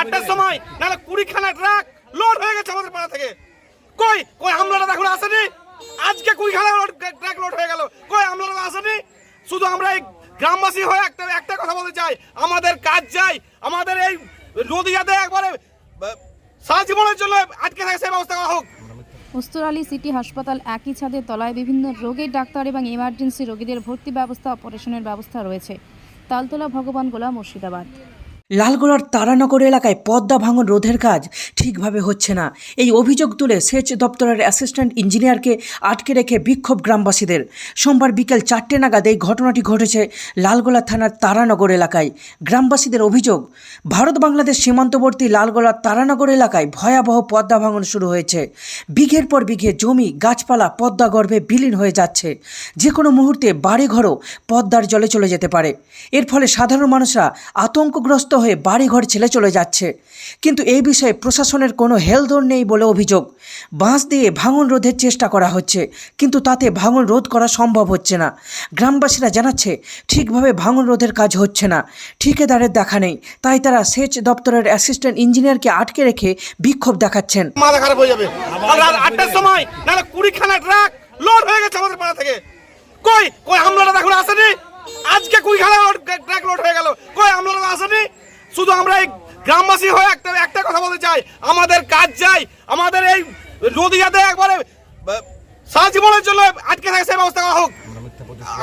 আটটার সময়, নাহলে লোড হয়ে গেছে আমাদের পাড়া থেকে। কই? আসেনি? আজকে লোড হয়ে গেল। কই আসেনি? শুধু আমরা এই গ্রামবাসী হয়ে একটা একটা কথা বলতে চাই। আমাদের কাজ চাই। আমাদের এই একবারে সারা জীবনের জন্য আটকে থাকে সেই ব্যবস্থা করা হোক। উস্তুর আলী সিটি হাসপাতাল একই ছাদের তলায় বিভিন্ন রোগের ডাক্তার এবং ইমার্জেন্সি রোগীদের ভর্তি ব্যবস্থা অপারেশনের ব্যবস্থা রয়েছে। তালতলা ভগবান গোলা মুর্শিদাবাদ। লালগোলার তারানগর এলাকায় পদ্মা ভাঙন রোধের কাজ ঠিকভাবে হচ্ছে না। এই অভিযোগ তুলে সেচ দপ্তরের অ্যাসিস্ট্যান্ট ইঞ্জিনিয়ারকে আটকে রেখে বিক্ষোভ গ্রামবাসীদের। সোমবার বিকেল চারটে নাগাদ এই ঘটনাটি ঘটেছে লালগোলা থানার তারানগর এলাকায়। গ্রামবাসীদের অভিযোগ, ভারত বাংলাদেশ সীমান্তবর্তী লালগোলার তারানগর এলাকায় ভয়াবহ পদ্মা ভাঙন শুরু হয়েছে। বিঘের পর বিঘে জমি, গাছপালা পদ্মা গর্ভে বিলীন হয়ে যাচ্ছে। যে কোনো মুহূর্তে বাড়িঘরও পদ্মার জলে চলে যেতে পারে। এর ফলে সাধারণ মানুষরা আতঙ্কগ্রস্ত হয়ে বাড়িঘর ছেলে চলে যাচ্ছে। কিন্তু এই বিষয়ে প্রশাসনের কোনো হেলদোর নেই বলে অভিযোগ। বাঁশ দিয়ে ভাঙন রোধের চেষ্টা করা হচ্ছে, কিন্তু তাতে ভাঙন রোধ করা সম্ভব হচ্ছে না। গ্রামবাসীরা জানাচ্ছে, ঠিকভাবে ভাঙন রোধের কাজ হচ্ছে না। ঠিকাদারের দেখা নেই, তাই তারা সেচ দপ্তরের অ্যাসিস্ট্যান্ট ইঞ্জিনিয়ারকে আটকে রেখে বিক্ষোভ দেখাচ্ছেন। কই? কই আসেনি? আজকে ট্রাক লোড হয়ে গেল। কই, আমলারা আসেনি? শুধু আমরা এই গ্রামবাসী হয়ে একটা একটা কথা বলতে চাই। আমাদের কাজ চাই আমাদের এই নদী যাতে একবারে সারা জীবনের জন্য আটকে থাকে সেই ব্যবস্থা করা হোক।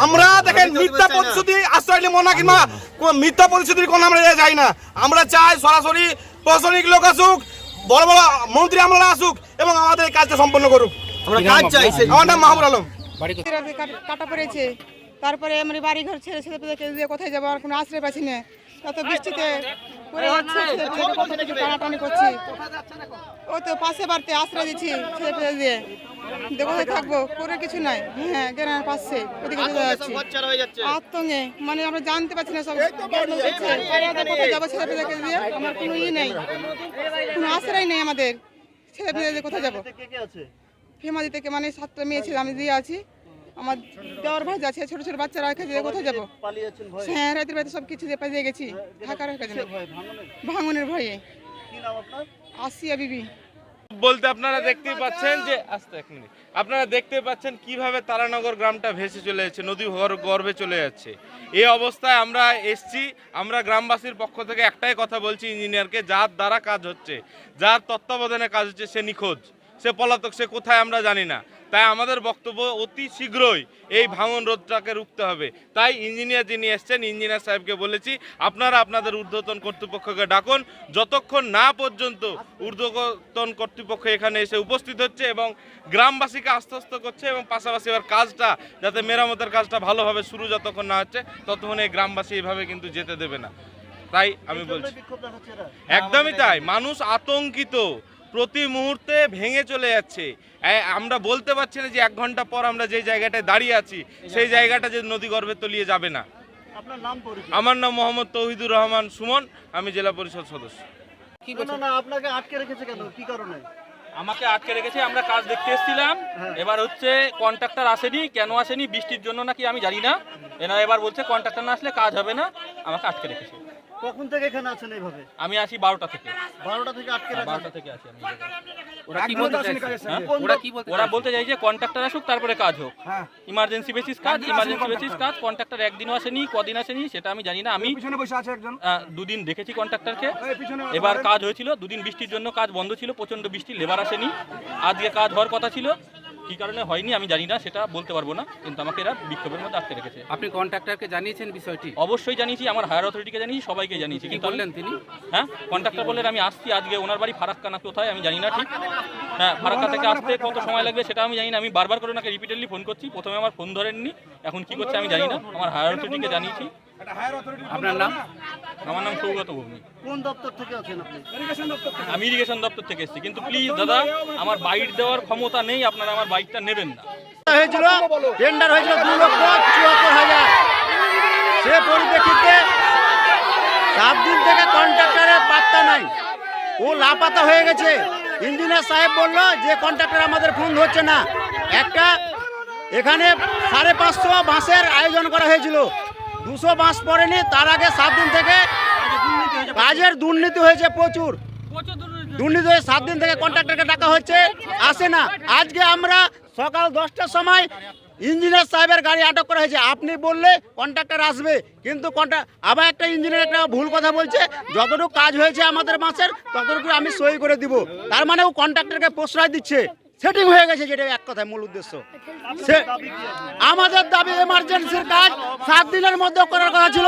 আমরা দেখেন মিথ্যা প্রতিশ্রুতি আশ্রয় নিয়ে মনে কিংবা কোন মিথ্যা প্রতিশ্রুতির কোনো আমরা যাই না। আমরা চাই সরাসরি প্রশাসনিক লোক আসুক বড় বড় মন্ত্রী আমরা আসুক এবং আমাদের এই কাজটা সম্পন্ন করুক। আমরা কাজ চাই আমার নাম মাহবুব আলম। কাটা পড়েছে। তারপরে মানে বাড়ি ঘর ছেড়ে ছেলে দিয়ে কোথায় যাব আর কোনো আশ্রয় পাচ্ছি না। এত বৃষ্টিতে পড়ে যাচ্ছে টানাটানি করছি। ও তো পাশে বাড়তে আশ্রয় দিচ্ছি ছেলে পেলে দিয়ে কোথায় থাকব? করে কিছু নাই। হ্যাঁ গ্রামের পাশে ওদিকে চলে যাচ্ছি। আতঙ্কে। মানে আমরা জানতে পারছি না সব। কোথায় যাব ছেলে পেলেকে দিয়ে? আমার কোনো ইয়ে নেই। কোনো আশ্রয় নেই আমাদের। ছেলে পেলে দিয়ে কোথায় যাব? ফেমাদি থেকে মানে সাতটা মেয়ে ছিল আমি দিয়ে আছি। আমার দেওয়ার ভাজ আছে ছোট ছোট বাচ্চারা রেখে দিয়ে কোথায় যাব? হ্যাঁ রাতের বাড়িতে সব কিছু দিয়ে পালিয়ে গেছি থাকার কাজে ভাঙনের? ভয়ে। আসিয়া বিবি। বলতে আপনারা দেখতেই পাচ্ছেন যে আস্তে এক মিনিট। আপনারা দেখতে পাচ্ছেন কীভাবে তারানগর গ্রামটা ভেসে চলে যাচ্ছে নদী গর- গর্ভে চলে যাচ্ছে। এই অবস্থায় আমরা এসছি আমরা গ্রামবাসীর পক্ষ থেকে একটাই কথা বলছি ইঞ্জিনিয়ারকে যার দ্বারা কাজ হচ্ছে যার তত্ত্বাবধানে কাজ হচ্ছে সে নিখোঁজ। সে পলাতক সে কোথায় আমরা জানি না। তাই আমাদের বক্তব্য অতি শীঘ্রই এই ভাঙন রোধটাকে রুখতে হবে। তাই ইঞ্জিনিয়ার যিনি এসছেন ইঞ্জিনিয়ার সাহেবকে বলেছি আপনারা আপনাদের ঊর্ধ্বতন কর্তৃপক্ষকে ডাকুন। যতক্ষণ না পর্যন্ত ঊর্ধ্বতন কর্তৃপক্ষ এখানে এসে উপস্থিত হচ্ছে এবং গ্রামবাসীকে আশ্বস্ত করছে এবং পাশাপাশি এবার কাজটা যাতে মেরামতের কাজটা ভালোভাবে শুরু যতক্ষণ না হচ্ছে ততক্ষণ এই গ্রামবাসী এইভাবে কিন্তু যেতে দেবে না। তাই আমি বলছি। একদমই তাই। মানুষ আতঙ্কিত। প্রতি মুহূর্তে ভেঙে চলে যাচ্ছে। আমরা বলতে পারছি না যে এক ঘণ্টা পর আমরা যে জায়গাটায় দাঁড়িয়ে আছি সেই জায়গাটা যে নদী গর্ভে তলিয়ে যাবে না। আমার নাম মোহাম্মদ তৌহিদুর রহমান সুমন আমি জেলা পরিষদ সদস্য। আমাকে আটকে রেখেছে আমরা কাজ দেখতে এসেছিলাম। এবার হচ্ছে কন্ট্রাক্টর আসেনি কেন আসেনি বৃষ্টির জন্য নাকি আমি জানি না। এনারা এবার বলছে কন্ট্রাক্টর না আসলে কাজ হবে না আমাকে আটকে রেখেছে। কখন থেকে এখানে আছেন এইভাবে? আমি আসি বারোটা থেকে। বারোটা থেকে আটকে বারোটা থেকে আসি আমি। ওরা কি বলতে চাইছে? হ্যাঁ? ওরা কি বলতে ওরা বলতে চাই যে কন্ট্রাক্টর আসুক তারপরে কাজ হোক। হ্যাঁ। ইমার্জেন্সি বেসিস কাজ ইমার্জেন্সি বেসিস কাজ কন্ট্রাক্টর একদিনও আসেনি কদিন আসেনি সেটা আমি জানি না। আমি পিছনে বসে আছে একজন। দুদিন দেখেছি কন্ট্রাক্টরকে এবার কাজ হয়েছিল দুদিন বৃষ্টির জন্য কাজ বন্ধ ছিল প্রচণ্ড বৃষ্টি লেবার আসেনি। আজকে কাজ হওয়ার কথা ছিল। কি কারণে হয়নি আমি জানি না সেটা বলতে পারব না কিন্তু আমাকে এরা বিক্ষোভের মধ্যে আটকে রেখেছে। আপনি কন্ট্রাক্টরকে জানিয়েছেন বিষয়টি? অবশ্যই জানিয়েছি আমার হায়ার অথরিটিকে জানিয়েছি সবাইকে জানিয়েছি কি কিন্তু বললেন তিনি? হ্যাঁ? কন্ট্রাক্টর বললেন আমি আসছি আজকে ওনার বাড়ি ফারাক্কা না কোথায় আমি জানি না ঠিক। হ্যাঁ ফারাক্কা থেকে আসতে কত সময় লাগবে সেটা আমি জানি না আমি বারবার করে ওনাকে রিপিটেডলি ফোন করছি প্রথমে আমার ফোন ধরেননি এখন কি করছে আমি জানি না আমার হায়ার অথরিটিকে জানিয়েছি। আপনার নাম? আমার নাম সৌগত ভূমি কোন দপ্তর থেকে আছেন আপনি? আমি ইরিগেশন দপ্তর থেকে এসেছি কিন্তু প্লিজ দাদা আমার বাইট দেওয়ার ক্ষমতা নেই আপনারা আমার বাইকটা নেবেন না। হয়েছিল টেন্ডার হয়েছিল দু লক্ষ চুয়াত্তর হাজার। সে পরিপ্রেক্ষিতে সাত দিন থেকে কন্ট্রাক্টরের পাত্তা নাই। ও লাপাতা হয়ে গেছে। ইঞ্জিনিয়ার সাহেব বলল যে কন্ট্রাক্টর আমাদের ফোন ধরছে না। একটা এখানে সাড়ে পাঁচশো বাঁশের আয়োজন করা হয়েছিল। দুশো বাঁশ পড়েনি তার আগে সাত দিন থেকে কাজের দুর্নীতি হয়েছে প্রচুর। দুর্নীতি হয়ে সাত দিন থেকে কন্ট্রাক্টরকে ডাকা হচ্ছে, আসে না। আজকে আমরা সকাল দশটার সময় ইঞ্জিনিয়ার সাহেবের গাড়ি আটক করা হয়েছে। আপনি বললে কন্ট্রাক্টর আসবে, কিন্তু কন্ট্রা আবার একটা ইঞ্জিনিয়ার একটা ভুল কথা বলছে, যতটুকু কাজ হয়েছে আমাদের মাসের ততটুকু আমি সই করে দিব। তার মানে ও কন্ট্রাক্টরকে প্রশ্রয় দিচ্ছে। সেটিং হয়ে গেছে যেটা এক কথায় মূল উদ্দেশ্য। আমাদের দাবি এমার্জেন্সির কাজ সাত দিনের মধ্যে করার কথা ছিল।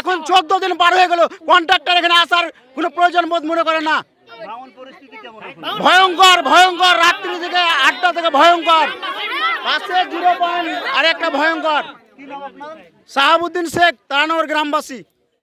এখন চোদ্দ দিন পার হয়ে গেল। কন্ট্রাক্টর এখানে আসার কোনো প্রয়োজন বোধ মনে করে না। ভয়ঙ্কর ভয়ঙ্কর, রাত্রি থেকে আটটা থেকে ভয়ঙ্কর। পাশে জিরো পয়েন্ট আর একটা ভয়ঙ্কর। শাহাবুদ্দিন শেখ, তারানগর গ্রামবাসী।